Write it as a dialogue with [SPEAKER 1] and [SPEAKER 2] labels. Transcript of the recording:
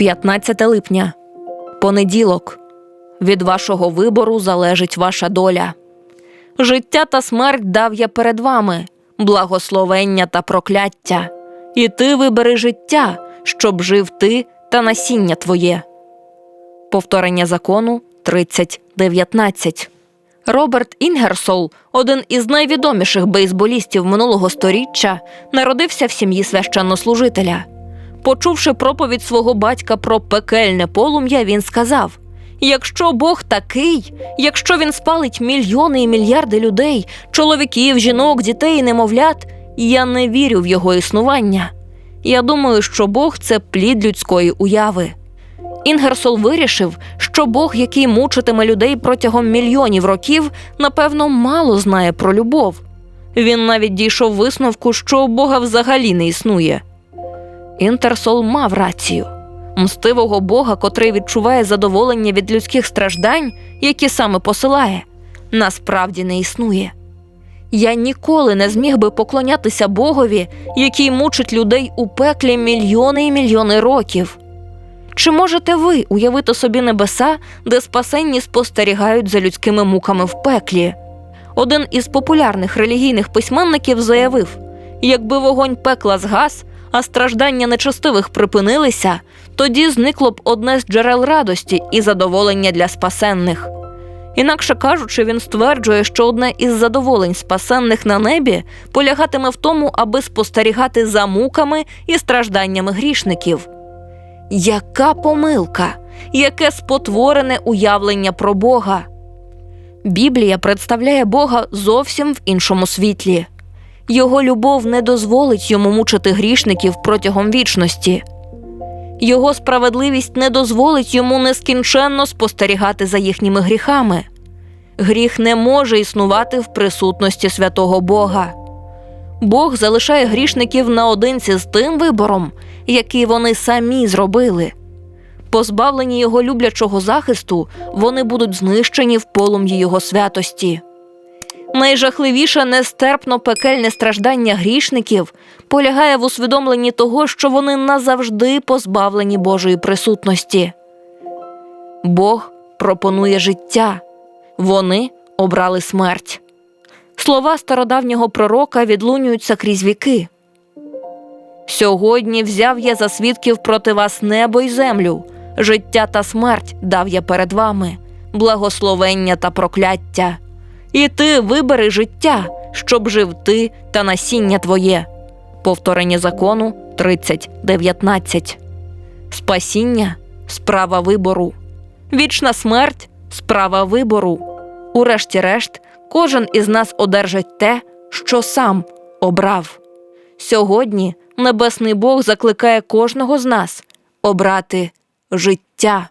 [SPEAKER 1] 15 липня. Понеділок. Від вашого вибору залежить ваша доля. Життя та смерть дав я перед вами, благословення та прокляття. І ти вибери життя, щоб жив ти та насіння твоє. Повторення закону 30.19. Роберт Інгерсол, один із найвідоміших бейсболістів минулого сторіччя, народився в сім'ї священнослужителя. Почувши проповідь свого батька про пекельне полум'я, він сказав: Якщо Бог такий, якщо він спалить мільйони і мільярди людей, чоловіків, жінок, дітей немовлят, я не вірю в його існування. Я думаю, що Бог це плід людської уяви. Інгерсол вирішив, що Бог, який мучитиме людей протягом мільйонів років, напевно, мало знає про любов. Він навіть дійшов висновку, що Бога взагалі не існує. Інтерсол мав рацію. Мстивого Бога, котрий відчуває задоволення від людських страждань, які саме посилає, насправді не існує. Я ніколи не зміг би поклонятися Богові, який мучить людей у пеклі мільйони і мільйони років. Чи можете ви уявити собі небеса, де спасенні спостерігають за людськими муками в пеклі? Один із популярних релігійних письменників заявив: якби вогонь пекла згас, а страждання нечестивих припинилися, тоді зникло б одне з джерел радості і задоволення для спасенних. Інакше кажучи, він стверджує, що одне із задоволень спасенних на небі полягатиме в тому, аби спостерігати за муками і стражданнями грішників. Яка помилка, яке спотворене уявлення про Бога. Біблія представляє Бога зовсім в іншому світлі. Його любов не дозволить йому мучити грішників протягом вічності. Його справедливість не дозволить йому нескінченно спостерігати за їхніми гріхами. Гріх не може існувати в присутності святого Бога. Бог залишає грішників наодинці з тим вибором, який вони самі зробили. Позбавлені його люблячого захисту, вони будуть знищені в полум'ї його святості. Найжахливіше нестерпно пекельне страждання грішників полягає в усвідомленні того, що вони назавжди позбавлені Божої присутності. Бог пропонує життя, вони обрали смерть. Слова стародавнього пророка відлунюються крізь віки. Сьогодні взяв я за свідків проти вас небо й землю, життя та смерть дав я перед вами, благословення та прокляття. І ти вибери життя, щоб жив ти та насіння твоє. Повторення закону 30.19. Спасіння справа вибору. Вічна смерть справа вибору. Урешті-решт, кожен із нас одержить те, що сам обрав. Сьогодні небесний Бог закликає кожного з нас обрати життя.